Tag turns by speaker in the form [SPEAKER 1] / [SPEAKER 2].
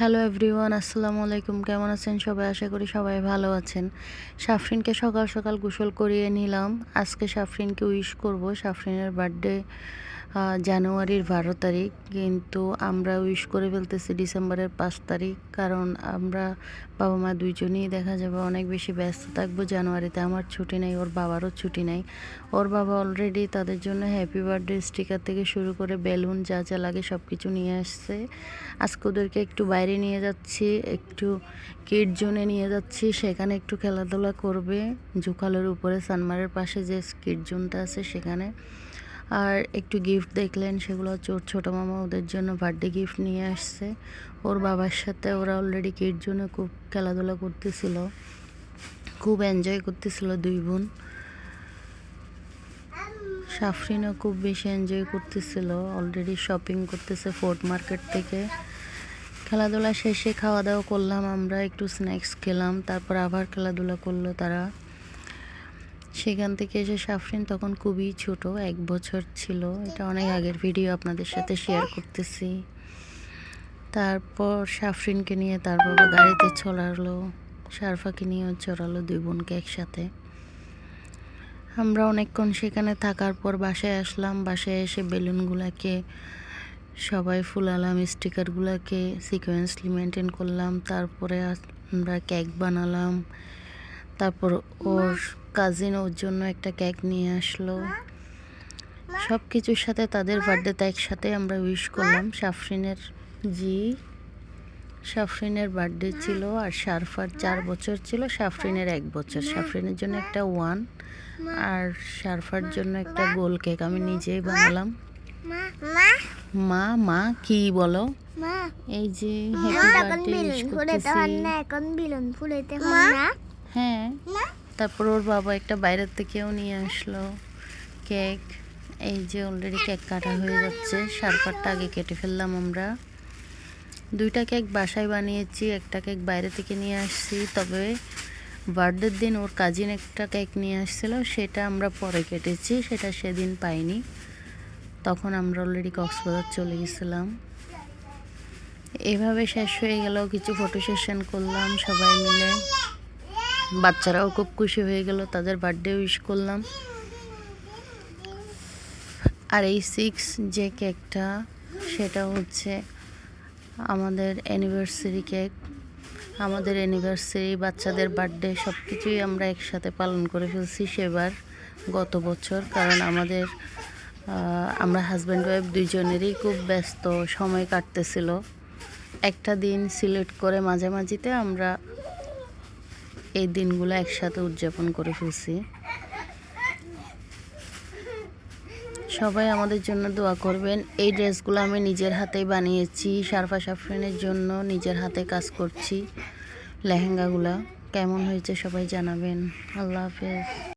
[SPEAKER 1] Hello everyone আসসালামু আলাইকুম। কেমন আছেন সবাই? আশা করি সবাই ভালো আছেন। সাফরিনকে সকাল সকাল গোসল করিয়ে নিলাম। আজকে সাফরিনকে উইশ করব, সাফরিনের বার্থডে জানুয়ারির বারো তারিখ। কিন্তু আমরা উইশ করে ফেলতেছি ডিসেম্বরের পাঁচ তারিখ। কারণ আমরা বাবা মা দুইজনেই দেখা যাবে অনেক বেশি ব্যস্ত থাকব জানুয়ারিতে। আমার ছুটি নেই, ওর বাবারও ছুটি নেই। ওর বাবা অলরেডি তাদের জন্য হ্যাপি বার্থডে স্টিকার থেকে শুরু করে বেলুন যা যা লাগে সব কিছু নিয়ে আসছে। আজকে ওদেরকে একটু বাইরে নিয়ে যাচ্ছি, একটু কিড জোনে নিয়ে যাচ্ছি। সেখানে একটু খেলাধুলা করবে। জুকালের উপরে সানমারের পাশে যে কিড জোনটা আছে সেখানে। আর একটু গিফট দেখলেন, সেগুলো চোর ছোটো মামা ওদের জন্য বার্থডে গিফট নিয়ে আসছে। ওর বাবার সাথে ওরা অলরেডি কিড জন্য খুব খেলাধুলা করতেছিল, খুব এনজয় করতেছিল দুই বোন। সাফরিনও খুব বেশি এনজয় করতেছিল অলরেডি শপিং করতেছে ফোর্ট মার্কেট থেকে। খেলাধুলা শেষে খাওয়া দাওয়া করলাম আমরা, একটু স্ন্যাক্স খেলাম, তারপর আবার খেলাধুলা করল তারা। সেখান থেকে এসে সাফরিন তখন খুবই ছোট, এক বছর ছিল। এটা অনেক আগের ভিডিও আপনাদের সাথে শেয়ার করতেছি। তারপর সাফরিনকে নিয়ে তার বাবা গাড়িতে চলালো সারফাকে নিয়েও চড়ালো দুই বোনকে একসাথে। আমরা অনেকক্ষণ সেখানে থাকার পর বাসায় আসলাম। বাসায় এসে বেলুনগুলোকে, সবাই ফুলালাম স্টিকারগুলোকে সিকোয়েন্সলি মেনটেন করলাম। তারপরে আমরা কেক বানালাম। তারপর ওর কাজিন ওর জন্য একটা কেক নিয়ে আসলো। সব কিছুর সাথে তাদের বার্থডেতে একসাথে আমরা উইশ করলাম। সাফরিনের জি সাফরিনের বার্থডে ছিল আর সারফার চার বছর ছিল সাফরিনের এক বছর। সাফরিনের জন্য একটা ওয়ান আর সারফার জন্য একটা গোল কেক আমি নিজেই বানালাম। মা মা কি বলো? এই যে হ্যাপি বার্থডে
[SPEAKER 2] এখন বিলন ফুলাইতে হয় না
[SPEAKER 1] হ্যাঁ। তারপর ওর বাবা একটা বাইরের থেকেও নিয়ে আসলো কেক। এই যে অলরেডি কেক কাটা হয়ে যাচ্ছে সারপারটা আগে কেটে ফেললাম আমরা। দুইটা কেক বাসায় বানিয়েছি একটা কেক বাইরে থেকে নিয়ে আসছি তবে বার্থডের দিন ওর কাজিন একটা কেক নিয়ে আসছিল সেটা আমরা পরে কেটেছি সেটা সেদিন পাইনি। তখন আমরা অলরেডি কক্সবাজার চলে গেছিলাম। এভাবে শেষ হয়ে গেল কিছু ফটো সেশন করলাম সবাই মিলে। বাচ্চারাও খুব খুশি হয়ে গেল, তাদের বার্থডে উইশ করলাম। আর এই সিক্স যে কেকটা সেটা হচ্ছে আমাদের অ্যানিভার্সারি কেক আমাদের অ্যানিভার্সারি বাচ্চাদের বার্থডে সব কিছুই আমরা একসাথে পালন করে ফেলছি সেবার গত বছর। কারণ আমাদের আমরা হাজব্যান্ড ওয়াইফ দুইজনেরই খুব ব্যস্ত সময় কাটতেছিল। একটা দিন সিলেক্ট করে মাঝামাঝিতে আমরা এই দিনগুলো একসাথে উদযাপন করে ফেলছি। সবাই আমাদের জন্য দোয়া করবেন। এই ড্রেসগুলো আমি নিজের হাতেই বানিয়েছি, সারফা সাফরিনের জন্য নিজের হাতে কাজ করছি। লেহেঙ্গাগুলো কেমন হয়েছে সবাই জানাবেন। আল্লাহ হাফেজ।